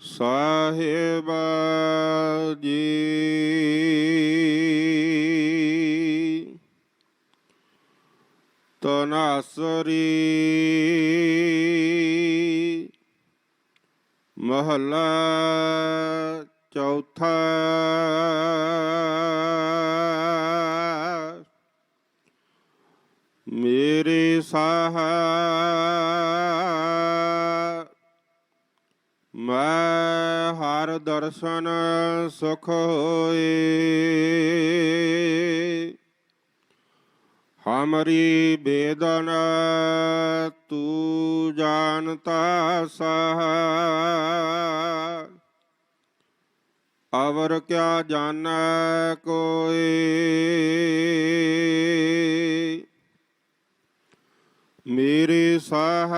ਸਾਹਿਬ ਜੀ। ਤਨਾਸਰੀ ਮਹਲਾ ਚੌਥਾ। ਮੇਰੇ ਸਾਹ ਮੈਂ ਦਰਸ਼ਨ ਸੁਖ ਹੋਏ। ਹਮਰੀ ਬੇਦਨ ਤੂੰ ਜਾਣਤਾ ਸਹ। ਅਵਰ ਕਿਆ ਜਾਣੈ ਕੋਏ। ਮੇਰੇ ਸਾਹ।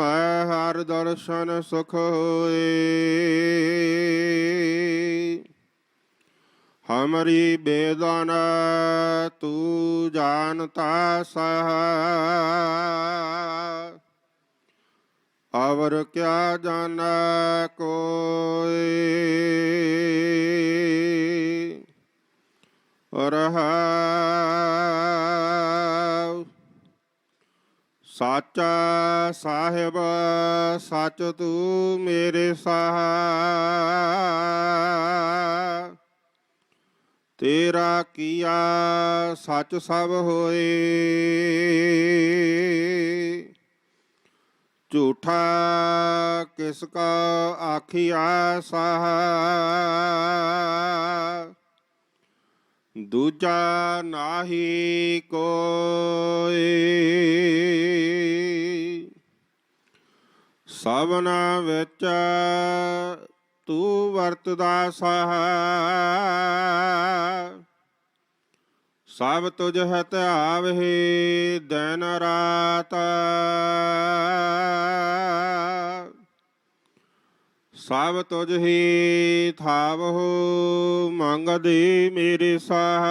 ਮੈਂ ਹਰ ਦਰਸ਼ਨ ਸੁਖ ਹੋਏ। ਹਮਰੀ ਬੇਦਨ, ਤੂੰ ਜਾਣਤਾ ਸਹ ਅਵਰ ਕਿਆ ਜਾਣੈ ਕੋਏ। ਰਹਾਉ ਸਾਚਾ ਸਾਹਿਬ ਸੱਚ ਤੂੰ ਮੇਰੇ ਸਾਹ ਤੇਰਾ ਕੀਆ ਸੱਚ ਸਭ ਹੋਏ ਝੂਠਾ ਕਿਸ ਕਾ ਆਖੀਆ ਸਾਹ ਦੂਜਾ ਨਾਹੀ ਕੋਈ ਸਭਨਾ ਵਿੱਚ ਤੂੰ ਵਰਤਦਾ ਸਾਹ। ਸਭ ਤੁਝ ਹੈ ਧਿਆਵਹਿ ਦਿਨ ਰਾਤ। ਸਭ ਤੁਝ ਹੀ ਥਾਵਹੁ, ਮੰਗਦੇ ਮੇਰੇ ਸਾਹ।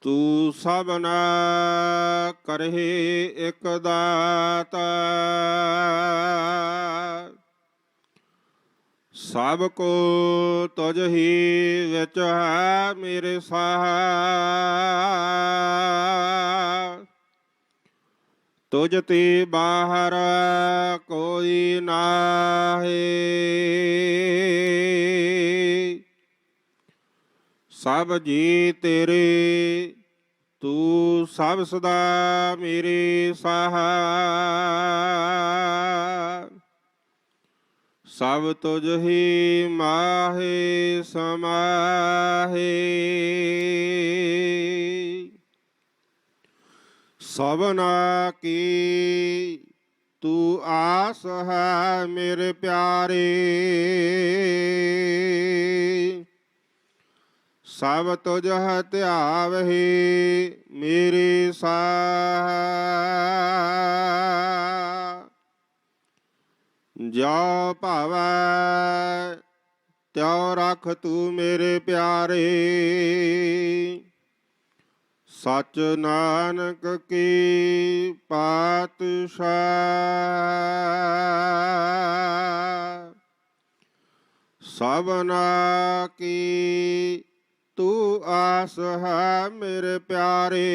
ਤੂੰ ਸਭਨਾ ਕਰਹਿ ਇਕ ਦਾਤਾ। ਸਭ ਕੋ ਤੁਝ ਹੀ ਵਿੱਚ ਹੈ ਮੇਰੇ ਸਾਹ। ਤੁਝ ਤੇ ਬਾਹਰ ਕੋਈ ਨਾਹੀ। ਸਭ ਜੀ ਤੇਰੇ, ਤੂੰ ਸਭ ਸਦਾ ਮੇਰੇ ਸਹਾ ਸਭ ਤੁਝ ਹੀ ਮਾਹੇ ਸਮਾਹੇ। ਸਭਨਾ ਕੀ ਤੂੰ ਆਸ ਹੈ ਮੇਰੇ ਪਿਆਰੇ? ਸਭ ਤੁਝ ਹੈ ਧਿਆਵਹਿ ਮੇਰੇ ਸਾਹ। ਜੋ ਭਾਵੈ, ਤਿਉ ਰਖ ਤੂੰ ਮੇਰੇ ਪਿਆਰੇ। ਸਚ ਨਾਨਕ ਕੀ ਪਾਤਸ਼ਾਹ। ਸਭਨਾ ਕੀ ਤੂੰ ਆਸ ਹੈ ਮੇਰੇ ਪਿਆਰੇ।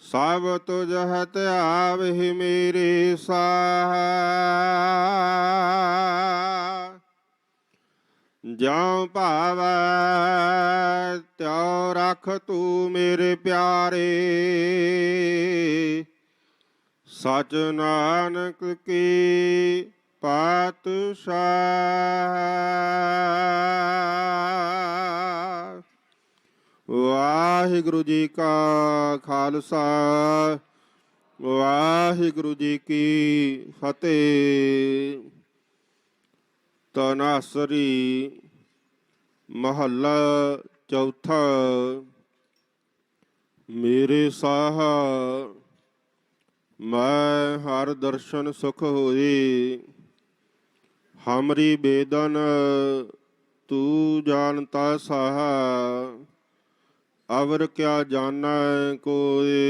ਸਭ ਤੁਝ ਹੈ ਧਿਆਵਹਿ ਮੇਰੇ ਸਾਹ। ਜਾਂ ਭਾਵੈ, ਤਿਉ ਰਖ ਤੂੰ ਮੇਰੇ ਪਿਆਰੇ। ਸਚ ਨਾਨਕ ਕੀ ਪਾਤਸ਼ਾਹ। ਵਾਹਿਗੁਰੂ ਜੀ ਕਾ ਖਾਲਸਾ, ਵਾਹਿਗੁਰੂ ਜੀ ਕੀ ਫਤਿਹ। ਤਨਾਸਰੀ ਮਹੱਲਾ ਚੌਥਾ, ਮੇਰੇ ਸਾਹ ਮੈਂ ਹਰ ਦਰਸ਼ਨ ਸੁਖ ਹੋਈ ਹਮਰੀ ਬੇਦਨ, ਤੂੰ ਜਾਣਤਾ ਸਾਹ, ਅਵਰ ਕਿਆ ਜਾਣੈ ਕੋਏ।